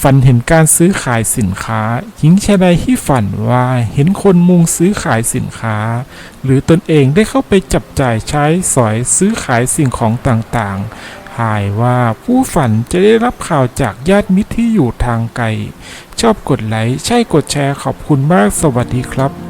ฝันเห็นการซื้อขายสินค้า หญิงชายใดที่ฝันว่าเห็นคนมุงซื้อขายสินค้า หรือตนเองได้เข้าไปจับจ่ายใช้สอยซื้อขายสิ่งของต่างๆ หายว่าผู้ฝันจะได้รับข่าวจากญาติมิตรที่อยู่ทางไกล ชอบกดไลค์ ใช่กดแชร์ขอบคุณมากสวัสดีครับ